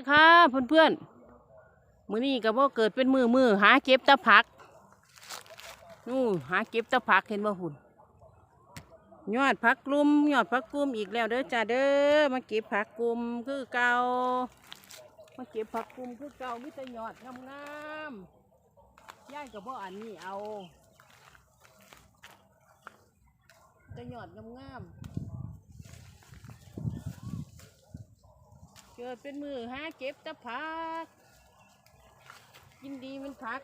นี่ค่ะเพื่อนเพื่อนๆมื้อนี้ก็บ่เกิดเป็นมือมือหาเก็บตะผักนู่นหาเก็บตะผักเห็นบ่หุ่นยอดผักกลุ่มยอดผักกลุ่มอีกแล้วเด้อจ้าเด้อมาเก็บผักกลุ่มคือเก่ามาเก็บผักกลุ่มคือเก่ามีแต่ยอดงามๆย่ายก็บ่อันนี้เอาแต่ยอดงามๆ เกิดเป็นมือหาเก็บแตะผักกินดีมันผัก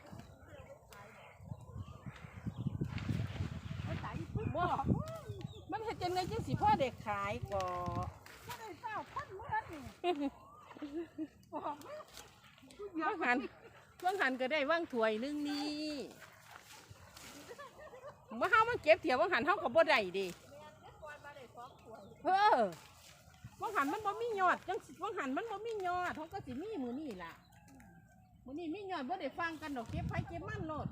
บ่มันเห็ดจังไงจังสิพ่อเด็กขายก่อไม่ได้เศร้าพันเมื่อนี่บอกไม่เดี๋ยวว่างหันว่างหันก็ได้ว่างถ้วยหนึงนี่ว่าเฮามันเก็บเถียวว่างหันเฮาก็บ่ได้เดิเออ ว่างหันมันบ่มียอดจังว่างหันมันบ่มียอดเขาก็สิมีมือนี่ล่ะมือนี่มียอดบ่ได้ฟังกันดอกเก็บไผเก็บมันโลด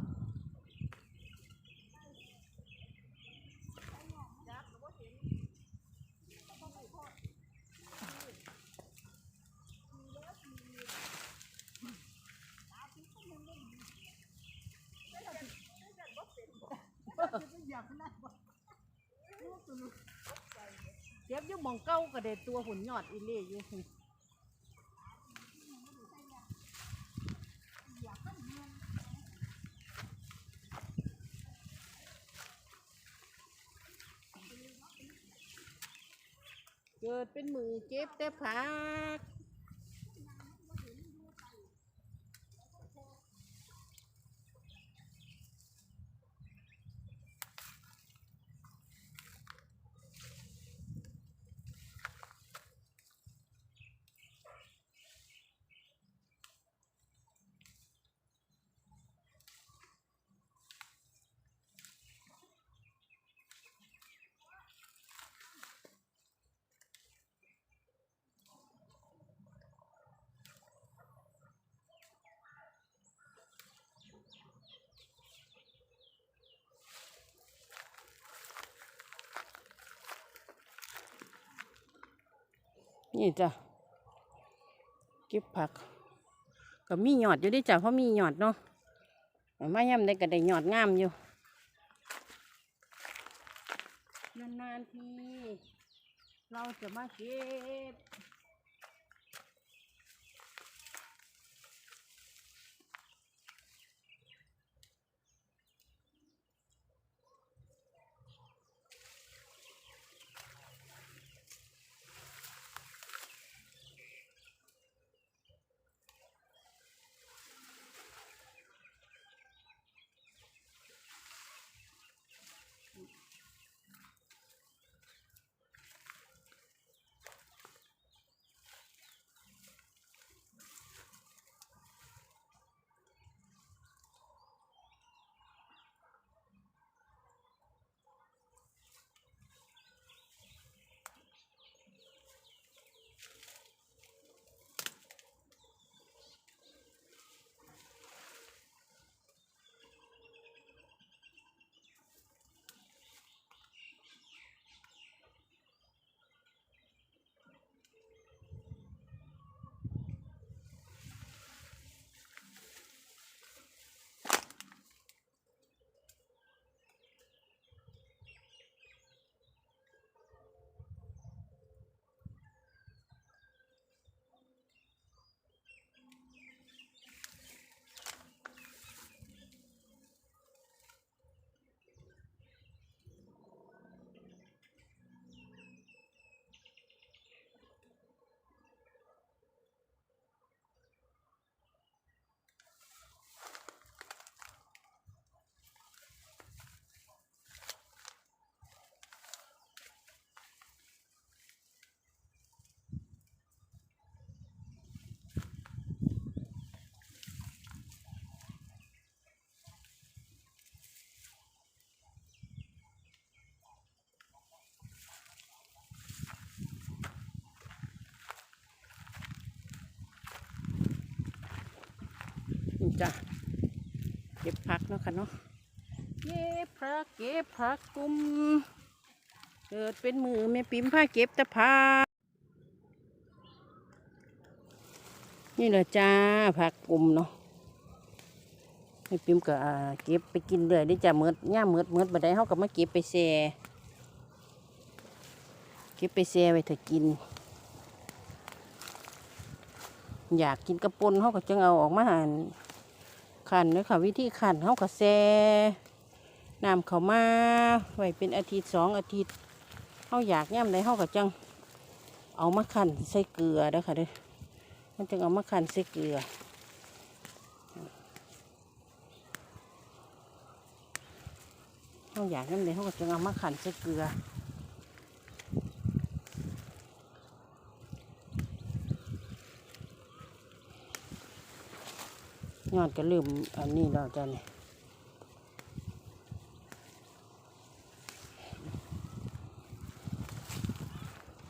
อยากนั่งบ่ เจ็บอยู่หมองเก้าก็ได้ตัวหุ่นหยอดอีเล่อยู่เกิดเป็นมือเก็บแต่พัก นี่จ้ะเก็บผักก็มีหยอดอยู่ด้จ้ะเพราะมีหยอดเนาะมาย่ำได้ก็ได้หยอดงามอยู่นานๆทีเราจะมาเก็บ จ้ะเก็บผักเนาะค่ะเนาะเก็บผักเก็บผักกลุ่มเกิดเป็นมือแม่ปิ่มผ้าเก็บต่ผักนี่แหละจ้าผักกลุ่มเนาะให้ปิมก็เก็บไปกินเลยได้จ้าเมือดย่าเมือดเมือดบัดได้เฮาก็มาเก็บไปแช่เก็บไปแช่ไว้ถ้ากิน อยากกินกระปุนเฮาก็จังเอาออกมาหั่น ขันเด้อค่ะ วิธีขันเฮาก็แช่น้ำเขามาไว้เป็นอาทิตย์สองอาทิตย์เฮาอยากย่ามใดเฮาก็จัง เอามาขันใส่เกลือเด้อค่ะเด้อมันจึงเอามาขันใส่เกลือเขาอยากนั่นเลยเขาก็จึงเอามาขันใส่เกลือ ยอดก็ลืมอันนี้แล้วจ้ะนี่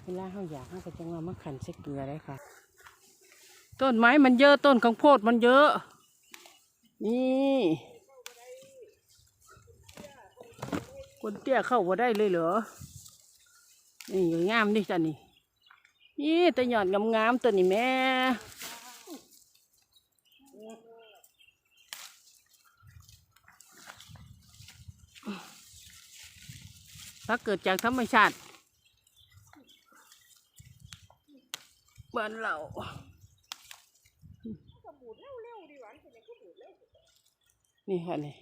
เวลาเขาอยากเขาก็จะเอามาขันใส่เกลือได้ค่ะ ต้นไม้มันเยอะต้นข้างโพดมันเยอะ นี่คนเตี้ยเข้ามาได้เลยเหรอ นี่งามดิจ้ะนี่นี่แต่หยอดงามๆตัวนี้แม่ ถ้าเกิดจากธรรมชาติบ้านเราก็บูดเร็วๆดีหวานเป็นยังก็บูดเนี่ค่ะนี่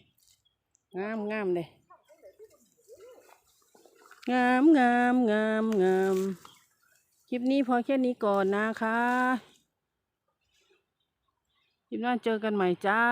งามงามเลยงามงามงามงามคลิปนี้พอแค่นี้ก่อนนะคะคลิปหน้าเจอกันใหม่จ้า